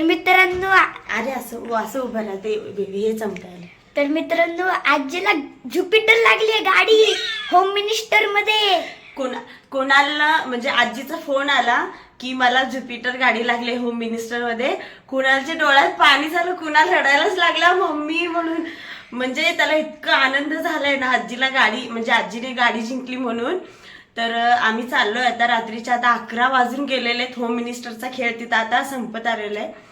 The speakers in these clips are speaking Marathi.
तर मित्रांनो अरे असं असं उभं राहा ते हे चमकायला. तर मित्रांनो आजीला ज्युपिटर लागली आहे गाडी होम मिनिस्टरमध्ये. कोणा कोणाला म्हणजे आजीचा फोन आला की मला ज्युपिटर गाडी लागली होम मिनिस्टरमध्ये. कुणालच्या डोळ्यात पाणी झालं कुणाल रडायलाच लागला मम्मी म्हणून. म्हणजे त्याला इतका आनंद झालाय ना आजीला गाडी म्हणजे आजीने गाडी जिंकली म्हणून. तर आम्ही चाललोय आता रात्रीच्या आता अकरा वाजून गेलेले आहेत होम मिनिस्टरचा खेळ तिथं आता संपत आलेला आहे.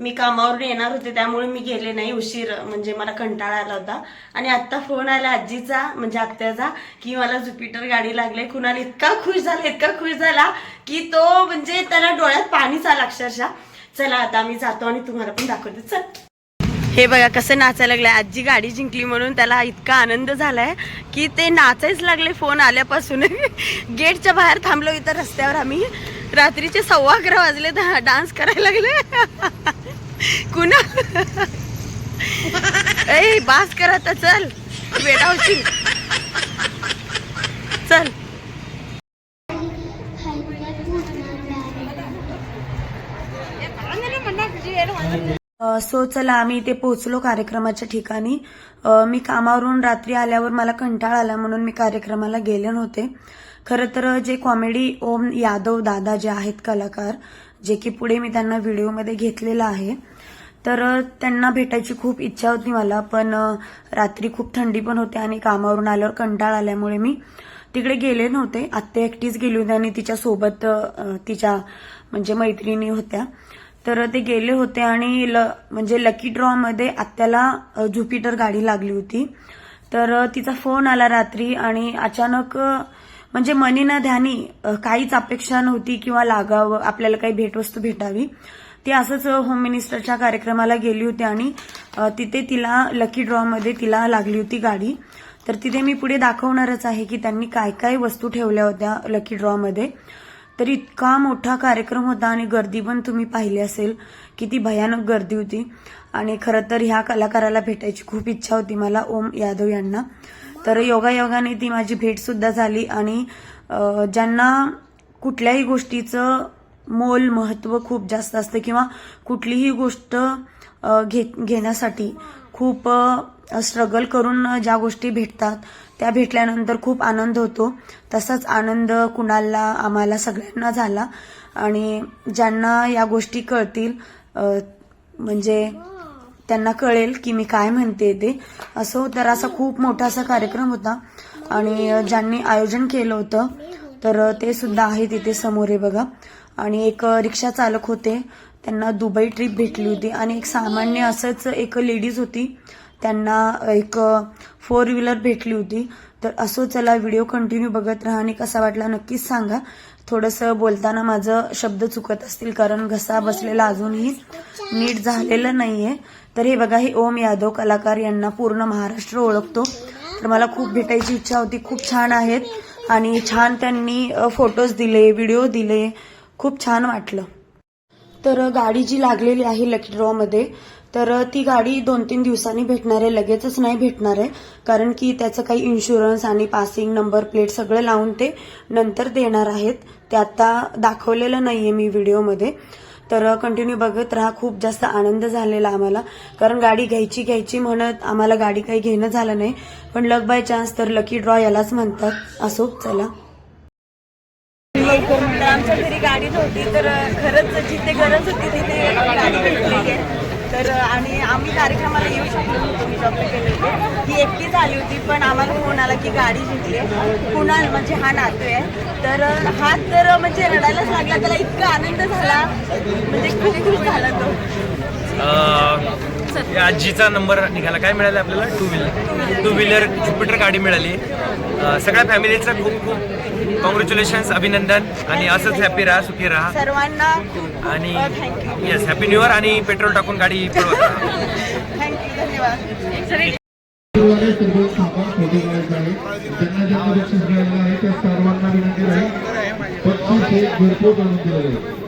मी कामावरून येणार होते त्यामुळे मी गेले नाही उशीर म्हणजे मला कंटाळा आला होता. आणि आत्ता फोन आला आजीचा म्हणजे आत्याचा की मला ज्युपिटर गाडी लागले कुणाला इतका खुश झाला इतका खुश झाला की तो म्हणजे त्याला डोळ्यात पाणीच आला अक्षरशः. चला आता आम्ही जातो आणि तुम्हाला पण दाखवते. चल. हे बघा कसं नाचायला लागलंय. आजी गाडी जिंकली म्हणून त्याला इतका आनंद झालाय की ते नाचायच लागले फोन आल्यापासून. गेटच्या बाहेर थांबलो इथं रस्त्यावर आम्ही. रात्रीचे सव्वा अकरा वाजले डान्स करायला लागले. कुणा? ए बास करा तर चल. वेडा होशील चल. सो चला आम्ही इथे पोहोचलो कार्यक्रमाच्या ठिकाणी. मी कामावरून रात्री आल्यावर मला कंटाळा आला म्हणून मी कार्यक्रमाला गेले नव्हते. खरं तर जे कॉमेडी ओम यादव दादा जे आहेत कलाकार जे की पुढे मी त्यांना व्हिडिओमध्ये घेतलेलं आहे तर त्यांना भेटायची खूप इच्छा होती मला पण रात्री खूप थंडी पण होती आणि कामावरून आल्यावर कंटाळ आल्यामुळे मी तिकडे गेले नव्हते. आत्ते एकटीच गेली होती आणि तिच्यासोबत तिच्या म्हणजे मैत्रिणी होत्या. तर ते गेले होते आणि ल म्हणजे लकी ड्रॉमध्ये आत्याला ज्युपिटर गाडी लागली होती. तर तिचा फोन आला रात्री आणि अचानक म्हणजे मनी ना ध्यानी काहीच अपेक्षा नव्हती किंवा लागावं आपल्याला काही भेटवस्तू भेटावी. ती असंच होम मिनिस्टरच्या कार्यक्रमाला गेली होती आणि तिथे तिला लकी ड्रॉमध्ये तिला लागली होती गाडी. तर तिथे मी पुढे दाखवणारच आहे की त्यांनी काय काय वस्तू ठेवल्या होत्या लकी ड्रॉमध्ये तर इतका मोठा कार्यक्रम होता आणि गर्दी पण तुम्ही पाहिली असेल किती भयानक गर्दी होती. आणि खरं तर ह्या कलाकाराला भेटायची खूप इच्छा होती मला ओम यादव यांना. तर योगायोगाने ती माझी भेट सुद्धा झाली आणि ज्यांना कुठल्याही गोष्टीचं मोल महत्त्व खूप जास्त असतं किंवा कुठलीही गोष्ट घे घेण्यासाठी खूप स्ट्रगल करून ज्या गोष्टी भेटतात त्या भेटल्यानंतर खूप आनंद होतो. तसाच आनंद कुणाला आम्हाला सगळ्यांना झाला. आणि ज्यांना या गोष्टी कळतील म्हणजे त्यांना कळेल की मी काय म्हणते ते. असं तर असा खूप मोठा असा कार्यक्रम होता. आणि ज्यांनी आयोजन केलं होतं तर ते सुद्धा आहे तिथे समोर आहे बघा. आणि एक रिक्षा चालक होते. त्यांना दुबई ट्रिप भेटली होती. आणि एक सामान्य असंच एक लेडीज होती. त्यांना एक फोर व्हीलर भेटली होती. तर असो चला व्हिडिओ कंटिन्यू बघत राहा आणि कसा वाटला नक्कीच सांगा. थोडंसं बोलताना माझं शब्द चुकत असतील कारण घसा बसलेला अजूनही नीट झालेलं नाहीये. तर हे बघा हे ओम यादव कलाकार यांना पूर्ण महाराष्ट्र ओळखतो. तर मला खूप भेटायची इच्छा होती. खूप छान आहेत आणि छान त्यांनी फोटोज दिले व्हिडिओ दिले. खूप छान वाटलं. तर गाडी जी लागलेली आहे लकी ड्रॉ मध्ये तर ती गाडी दोन तीन दिवसांनी भेटणार आहे. लगेचच नाही भेटणार आहे. कारण की त्याचं काही इन्शुरन्स आणि पासिंग नंबर प्लेट सगळं लावून ते नंतर देणार आहेत. ते आता दाखवलेलं नाही आहे मी व्हिडिओमध्ये. तर कंटिन्यू बघत राहा. खूप जास्त आनंद झालेला आम्हाला. कारण गाडी घ्यायची घ्यायची म्हणत आम्हाला गाडी काही घेणं झालं नाही. पण लक बाय चान्स तर लकी ड्रॉ यालाच म्हणतात. असो चला. आमच्या घरी गाडी नव्हती तर खरंच जिथे गरज होती तिथे गाडी भेटली आहे. तर आणि आम्ही कार्यक्रमाला येऊ शकलो नव्हतो मी जॉब केले होते ही एकटीच आली होती पण आम्हाला फोन आला की गाडी जिंकली आहे. कुणाल म्हणजे हा नातू आहे. तर हा तर म्हणजे रडायलाच लागला त्याला इतका आनंद झाला. म्हणजे खूप खुश झाला तो. आजीचा नंबर निघाला. काय मिळालं आपल्याला? Two wheeler. Two wheeler. Jupiter गाडी मिळाली. सगळ्या फॅमिलीचं खूप खूप कॉंग्रॅच्युलेशन्स अभिनंदन आणि असंच हॅपी राहा सुखी राहा सर्वांना आणि thank you yes happy new year आणि पेट्रोल टाकून गाडी पळवा थँक्यू धन्यवादद्वारे सर्व सामान फोटो काढायचे आहे ज्यांना ज्यांना बक्षीस मिळालेलं आहे त्या सर्वांना विनंती राहील बक्षीस हे घरपोच आणून दिलं जाईल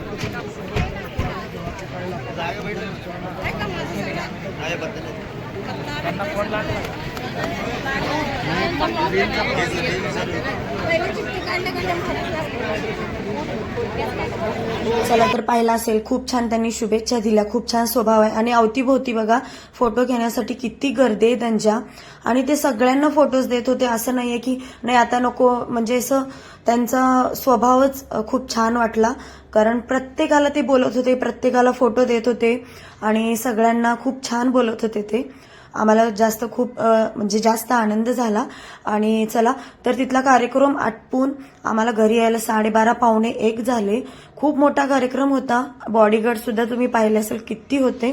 चला तर पाहिला असेल खूप छान त्यांनी शुभेच्छा दिल्या खूप छान स्वभाव आहे. आणि अवतीभोवती बघा फोटो घेण्यासाठी किती गर्दी आहे त्यांच्या. आणि ते सगळ्यांना फोटोज देत होते असं नाहीये की नाही आता नको. म्हणजे असं त्यांचा स्वभावच खूप छान वाटला. कारण प्रत्येकाला ते बोलत होते प्रत्येकाला फोटो देत होते. आणि सगळ्यांना खूप छान बोलत होते ते. आम्हाला जास्त खूप म्हणजे जास्त आनंद झाला. आणि चला तर तिथला कार्यक्रम आटपून आम्हाला घरी यायला साडेबारा पावणे एक झाले. खूप मोठा कार्यक्रम होता. बॉडीगार्ड सुद्धा तुम्ही पाहिले असेल किती होते.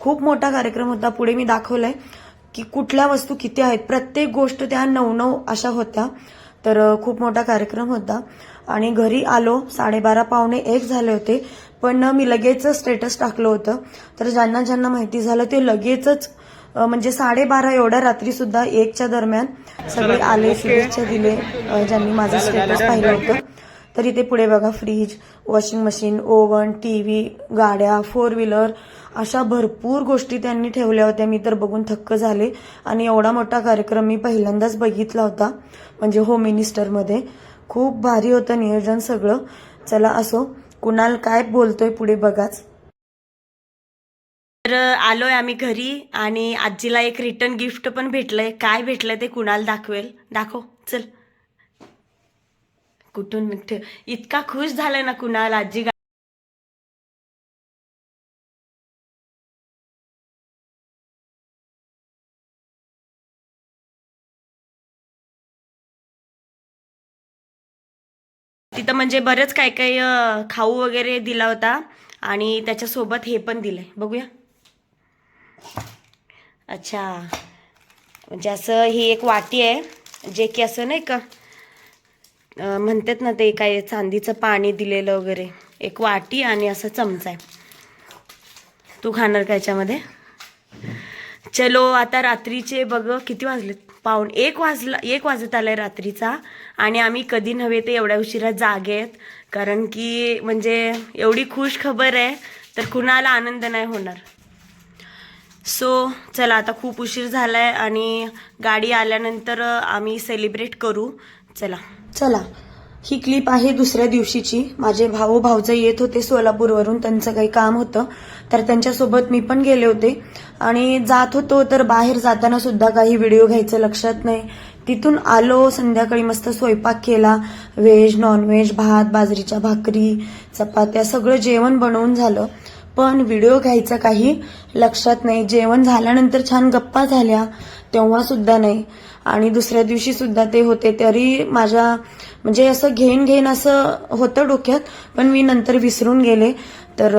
खूप मोठा कार्यक्रम होता. पुढे मी दाखवलंय की कुठल्या वस्तू किती आहेत. प्रत्येक गोष्ट त्या नऊ नऊ अशा होत्या. तर खूप मोठा कार्यक्रम होता. आणि घरी आलो साडेबारा पावणे एक झाले होते. पण मी लगेच स्टेटस टाकलं होतं. तर ज्यांना ज्यांना माहिती झालं ते लगेचच म्हणजे साडेबारा एवढ्या रात्री सुद्धा एकच्या दरम्यान सगळे आले शुभेच्छा दिले ज्यांनी माझं स्टेटस पाहिलं होतं. तर इथे पुढे बघा fridge washing machine oven TV गाड्या फोर व्हीलर अशा भरपूर गोष्टी त्यांनी ठेवल्या होत्या. मी तर बघून थक्क झाले. आणि एवढा मोठा कार्यक्रम मी पहिल्यांदाच बघितला होता म्हणजे होम मिनिस्टरमध्ये खूप भारी होतं नियोजन सगळं. चला असो कुणाल काय बोलतोय पुढे बघाच. तर आलोय आम्ही घरी आणि आजीला एक रिटर्न गिफ्ट पण भेटलंय. काय भेटलंय ते कुणाल दाखवेल? दाखव चल. कुठून ठेव इतका खुश झालाय ना कुणाल? आजी गा- तिथं म्हणजे बरंच काय काय खाऊ वगैरे दिला होता आणि त्याच्यासोबत हे पण दिलंय. बघूया. अच्छा. म्हणजे असं ही एक वाटी आहे जे की असं नाही का म्हणतात ना ते काय चांदीचं पाणी दिलेलं वगैरे एक वाटी आणि असं चमचा आहे. तू खाणार का याच्यामध्ये? चलो आता रात्रीचे बघ किती वाजलेत पाऊण एक वाजला एक वाजत आलाय रात्रीचा आणि आम्ही कधी नव्हे ते एवढ्या उशिरा जागे आहेत कारण की म्हणजे एवढी खुश खबर आहे तर कुणाला आनंद नाही होणार. सो चला आता खूप उशीर झालाय आणि गाडी आल्यानंतर आम्ही सेलिब्रेट करू. चला. चला. ही क्लिप आहे दुसऱ्या दिवशीची. माझे भाऊ भाऊजय येत होते सोलापूरवरून. त्यांचं काही काम होतं. तर त्यांच्यासोबत मी पण गेले होते. आणि जात होतो तर बाहेर जाताना सुद्धा काही व्हिडिओ घ्यायचं लक्षात नाही. तिथून आलो संध्याकाळी मस्त स्वयंपाक केला. व्हेज नॉनव्हेज भात बाजरीच्या भाकरी चपात्या सगळं जेवण बनवून झालं. पण व्हिडिओ घ्यायचा काही लक्षात नाही. जेवण झाल्यानंतर छान गप्पा झाल्या तेव्हा सुद्धा नाही. आणि दुसऱ्या दिवशी सुद्धा ते होते. तरी माझ्या म्हणजे असं घेईन घेईन असं होतं डोक्यात पण मी नंतर विसरून गेले. तर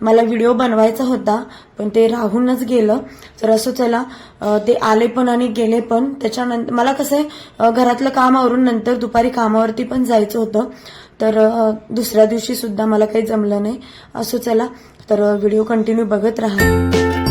मला व्हिडिओ बनवायचा होता पण ते राहूनच गेलं. तर असं चला ते आले पण आणि गेले पण. त्याच्यानंतर मला कसं आहे घरातलं काम आवरून नंतर दुपारी कामावरती पण जायचं होतं. तर दुसऱ्या दिवशी सुद्धा मला काही जमलं नाही. असं चला तर व्हिडिओ कंटिन्यू बघत राहा.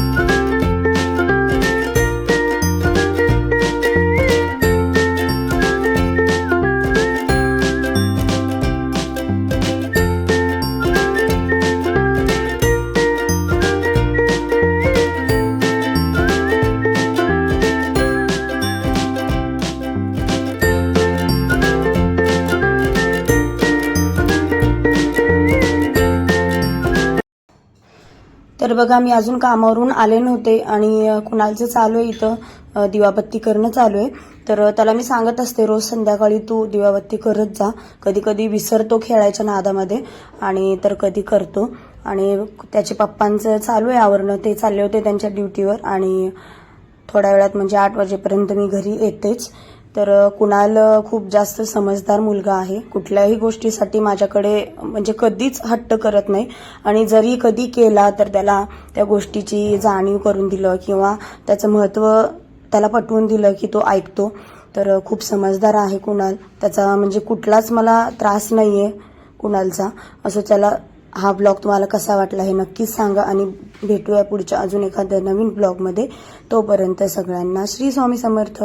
तर बघा मी अजून कामावरून आले नव्हते आणि कुणालचं चालू आहे इथं दिवाबत्ती करणं चालू आहे. तर त्याला मी सांगत असते रोज संध्याकाळी तू दिवाबत्ती करत जा. कधी कधी विसरतो खेळायच्या नादामध्ये आणि तर कधी करतो. आणि त्याचे पप्पांचं चालू आहे आवरणं. ते चालले होते त्यांच्या ड्युटीवर आणि थोड्या वेळात म्हणजे आठ वाजेपर्यंत मी घरी येतेच. तर कुणाल खूप जास्त समजदार मुलगा आहे. कुठल्याही गोष्टीसाठी माझ्याकडे म्हणजे कधीच हट्ट करत नाही. आणि जरी कधी केला तर त्याला त्या गोष्टीची जाणीव करून दिलं किंवा त्याचं महत्त्व त्याला पटवून दिलं की तो ऐकतो. तर खूप समजदार आहे कुणाल. त्याचा म्हणजे कुठलाच मला त्रास नाही आहे कुणालचा. असं त्याला हा ब्लॉग तुम्हाला कसा वाटला हे नक्कीच सांगा आणि भेटूया पुढच्या अजून एखाद्या नवीन ब्लॉगमध्ये. तोपर्यंत सगळ्यांना श्री स्वामी समर्थ.